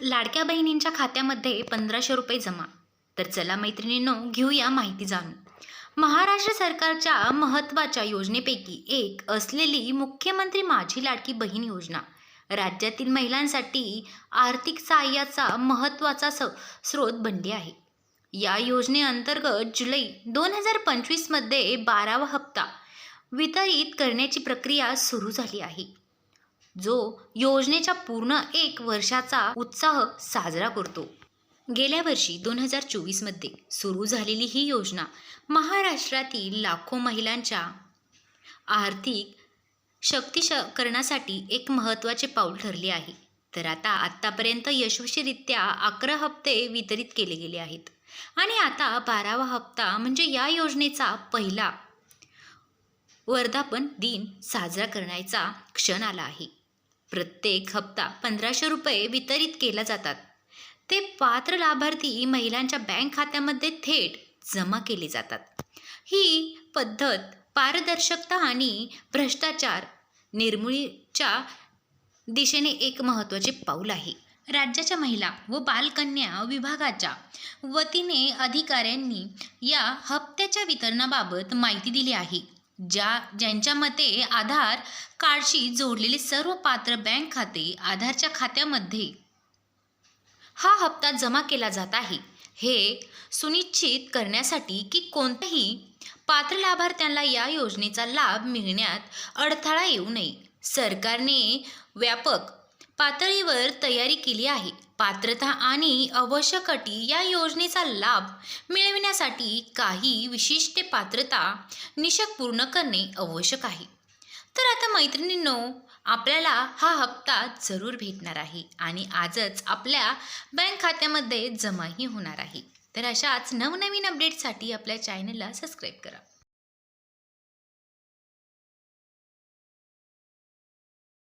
लाडक्या बहिणींच्या खात्यामध्ये पंधराशे रुपये जमा. तर चला मैत्रिणींनो घेऊया माहिती जाणून. महाराष्ट्र सरकारच्या महत्त्वाच्या योजनेपैकी एक असलेली मुख्यमंत्री माझी लाडकी बहीण योजना. राज्यातील महिलांसाठी आर्थिक सहाय्याचा महत्त्वाचा स स्रोत बनली आहे. या योजनेअंतर्गत जुलै दोन हजार पंचवीसमध्ये बारावा हप्ता वितरित करण्याची प्रक्रिया सुरू झाली आहे. जो योजनेच्या पूर्ण एक वर्षाचा उत्साह साजरा करतो. गेल्या वर्षी दोन हजार चोवीसमध्ये सुरू झालेली ही योजना महाराष्ट्रातील लाखो महिलांच्या आर्थिक शक्तीकरणासाठी एक महत्त्वाचे पाऊल ठरले आहे. तर आता आत्तापर्यंत यशस्वीरित्या अकरा हप्ते वितरित केले गेले आहेत. आणि आता बारावा हप्ता म्हणजे या योजनेचा पहिला वर्धापन दिन साजरा करण्याचा क्षण आला आहे. प्रत्येक हप्ता पंधराशे रुपये वितरित केला जातात. ते पात्र लाभार्थी महिलांच्या बँक खात्यामध्ये थेट जमा केले जातात. ही पद्धत पारदर्शकता आणि भ्रष्टाचार निर्मूलीच्या दिशेने एक महत्त्वाचे पाऊल आहे. राज्याच्या महिला व बालकन्या विभागाच्या वतीने अधिकाऱ्यांनी या हप्त्याच्या वितरणाबाबत माहिती दिली आहे. ज्या ज्यांच्या मते आधार कार्डशी जोडलेले सर्व पात्र बँक खाते आधारच्या खात्यामध्ये. हा हप्ता जमा केला जात आहे. हे सुनिश्चित करण्यासाठी की कोणत्याही पात्र लाभार्थ्यांना या योजनेचा लाभ मिळण्यात अडथळा येऊ नये. सरकारने व्यापक पातळीवर तयारी केली आहे. पात्रता आणि आवश्यक अटी या योजनेचा लाभ मिळविण्यासाठी काही विशिष्ट पात्रता निशक पूर्ण करणे आवश्यक आहे. तर आता मैत्रिणींनो आपल्याला हा हप्ता जरूर भेटणार आहे आणि आजच आपल्या बँक खात्यामध्ये जमाही होणार आहे. तर अशाच नवनवीन अपडेटसाठी आपल्या चॅनलला सबस्क्राईब करा.